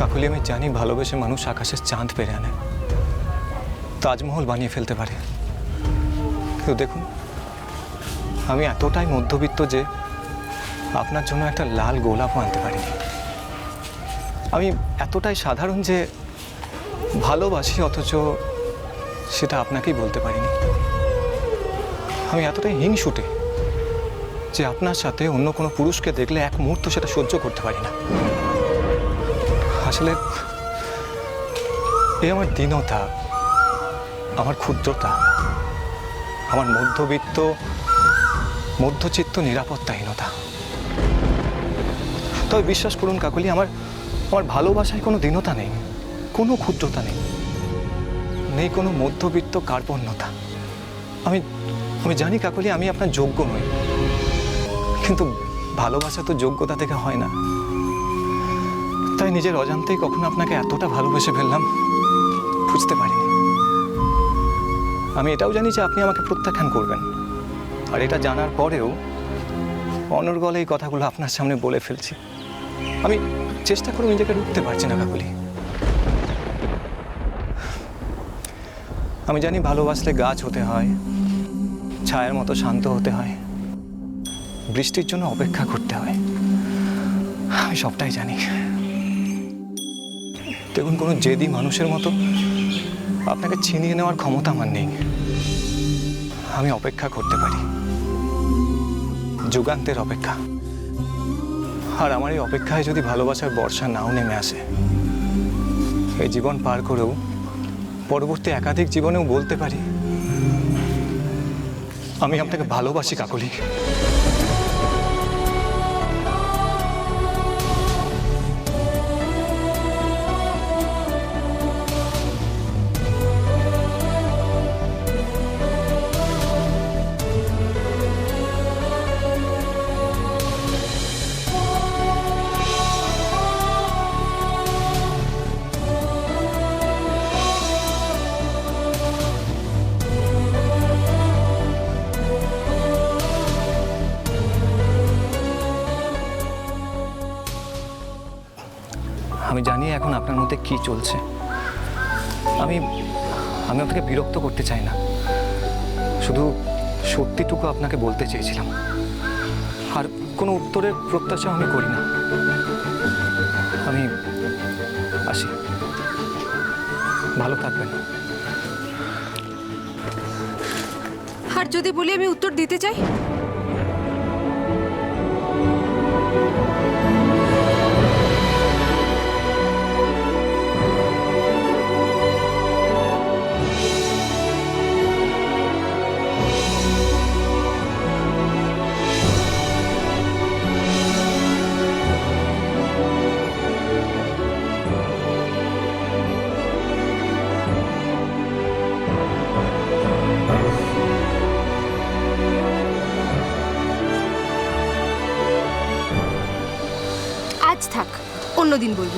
কাকুলি আমি জানি ভালোবেসে মানুষ আকাশের চাঁদ পেরে আনে। তাজমহল বানিয়ে ফেলতে পারে। কিন্তু দেখুন, আমি এতটাই মধ্যবিত্ত যে আপনার জন্য একটা লাল গোলাপও আনতে পারিনি। আমি এতটাই সাধারণ যে ভালোবাসি, অথচ সেটা আপনাকেই বলতে পারিনি। আমি এতটাই হিংসুটে যে আপনার সাথে অন্য কোনো পুরুষকে দেখলে এক মুহূর্ত সেটা সহ্য করতে পারি না। আসলে এ আমার দীনতা, আমার ক্ষুদ্রতা, আমার মধ্যবিত্ত, মধ্যচিত্ত নিরাপত্তাহীনতা। তবে বিশ্বাস করুন কাকলি, আমার আমার ভালোবাসায় কোনো দীনতা নেই, কোনো ক্ষুদ্রতা নেই নেই কোনো মধ্যবিত্ত কার্পণ্যতা। আমি আমি জানি কাকলি, আমি আপনার যোগ্য নই। কিন্তু ভালোবাসা তো যোগ্যতা থেকে হয় না। তাই নিজের অজান্তেই কখনো আপনাকে এতটা ভালোবেসে ফেললাম, বুঝতে পারিনি। আমি এটাও জানি যে আপনি আমাকে প্রত্যাখ্যান করবেন। আর এটা জানার পরেও অনর্গলে এই কথাগুলো আপনার সামনে বলে ফেলছি। আমি চেষ্টা করে নিজেকে রুখতে পারছি না কাকুলি। আমি জানি ভালোবাসলে গাছ হতে হয়, ছায়ের মতো শান্ত হতে হয়, বৃষ্টির জন্য অপেক্ষা করতে হয়। আমি সবটাই জানি। দেখুন কোনো জেদি মানুষের মতো আপনাকে ছিনিয়ে নেওয়ার ক্ষমতা আমার নেই। আমি অপেক্ষা করতে পারি। যুগান্তের অপেক্ষা। আর আমার এই অপেক্ষায় যদি ভালোবাসার বর্ষা নাও নেমে আসে, এই জীবন পার করেও পরবর্তী একাধিক জীবনেও বলতে পারি, আমি আপনাকে ভালোবাসি, কাকলি। আমি জানি এখন আপনার মধ্যে কি চলছে। আমি আমি আপনাকে বিরক্ত করতে চাই না। শুধু সত্যিটুকু আপনাকে বলতে চেয়েছিলাম। আর কোনো উত্তরের প্রত্যাশা আমি করি না। আমি আসি। ভালো থাকবেন। আর যদি বলি আমি উত্তর দিতে চাই? আজ থাক অন্যদিন বলব।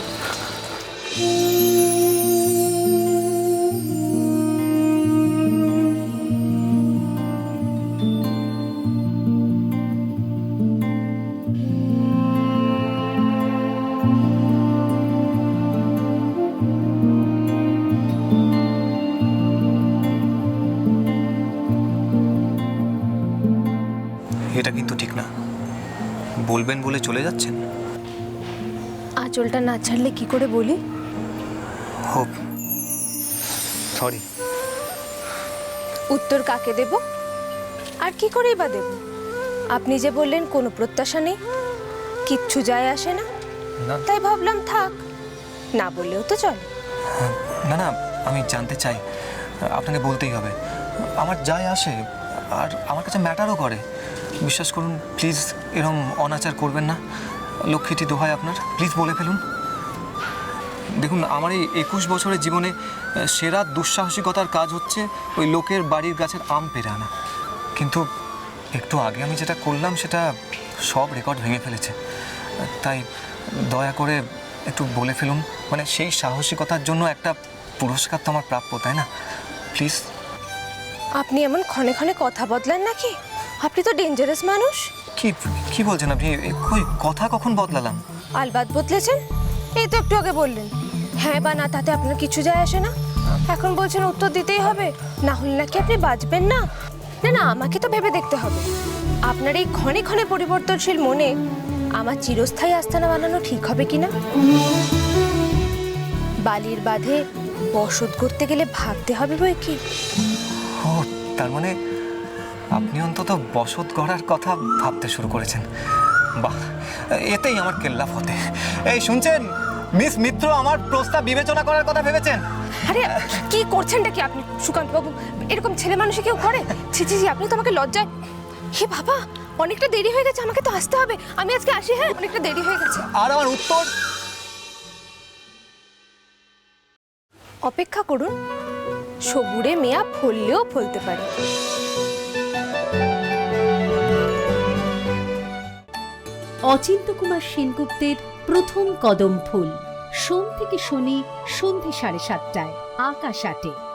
এটা কিন্তু ঠিক না। বলবেন বলে চলে যাচ্ছেন? আঁচলটা না ছাড়লে কি করে বলি? সরি উত্তর কাকে দেব? আর কি করেই বা দেব? আপনি যে বললেন কোনো প্রত্যাশা নেই। কিচ্ছু যায় আসে না। না। তাই ভাবলাম থাক। না বললেও তো চলে। না না আমি জানতে চাই। আপনাকে বলতেই হবে। আমার যায় আসে আর আমার কাছে ম্যাটারও করে। বিশ্বাস করুন প্লিজ এরম অনাচার করবেন না। লক্ষ্মীটি দোহাই আপনার। প্লিজ বলে ফেলুন। দেখুন, আমার এই একুশ বছরের জীবনে সেরা দুঃসাহসিকতার কাজ হচ্ছে ওই লোকের বাড়ির গাছের আম পেরে আনা। কিন্তু একটু আগে আমি যেটা করলাম, সেটা সব রেকর্ড ভেঙে ফেলেছে। তাই দয়া করে একটু বলে ফেলুন মানে সেই সাহসিকতার জন্য একটা পুরস্কার তো আমার প্রাপ্য, তাই না? প্লিজ। আপনি এমন ক্ষণে ক্ষণে কথা বদলান নাকি? আপনি তো ডেঞ্জারাস মানুষ। কি কি বলছেন আপনি? কই কথা কখন বদলালাম? আলবাদ বদলেছেন? এই তো একটু আগে বললেন। হ্যাঁ বা না তাতে আপনার কিছু যায় আসে না? এখন বলছেন উত্তর দিতেই হবে। না হলে নাকি আপনি বাঁচবেন না? না না আমাকে তো ভেবে দেখতে হবে। আপনার এই ক্ষণে ক্ষণে পরিবর্তনশীল মনে আমার চিরস্থায়ী আস্থানা বানানো ঠিক হবে কি না বালির বাঁধে বসত করতে গেলে ভাবতে হবে বই কি? তার মানে আপনি অন্তত বসত গড়ার কথা ভাবতে শুরু করেছেন। বাহ এতেই আমার কেল্লা ফতে। এই শুনছেন? মিস মিত্র আমার প্রস্তাব বিবেচনা করার কথা ভেবেছেন? আরে কি করছেনটা কি আপনি? সুকান্ত বাবু এরকম ছেলে মানুষে কেউ করে? ছি ছি ছি, আপনি তো আমাকে লজ্জায়। হে বাবা অনেকটা দেরি হয়ে গেছে আমাকে তো আসতে হবে। আমি আজকে আসি হ্যাঁ? অনেকটা দেরি হয়ে গেছে। আর আমার উত্তর? অপেক্ষা করুন সবুরে মেয়া ফললেও ফলতে পারে। অচিন্ত কুমার সেনগুপ্তের প্রথম কদম ফুল। সোম থেকে শনি সন্ধে সাড়ে সাতটায় আকাশ আটে।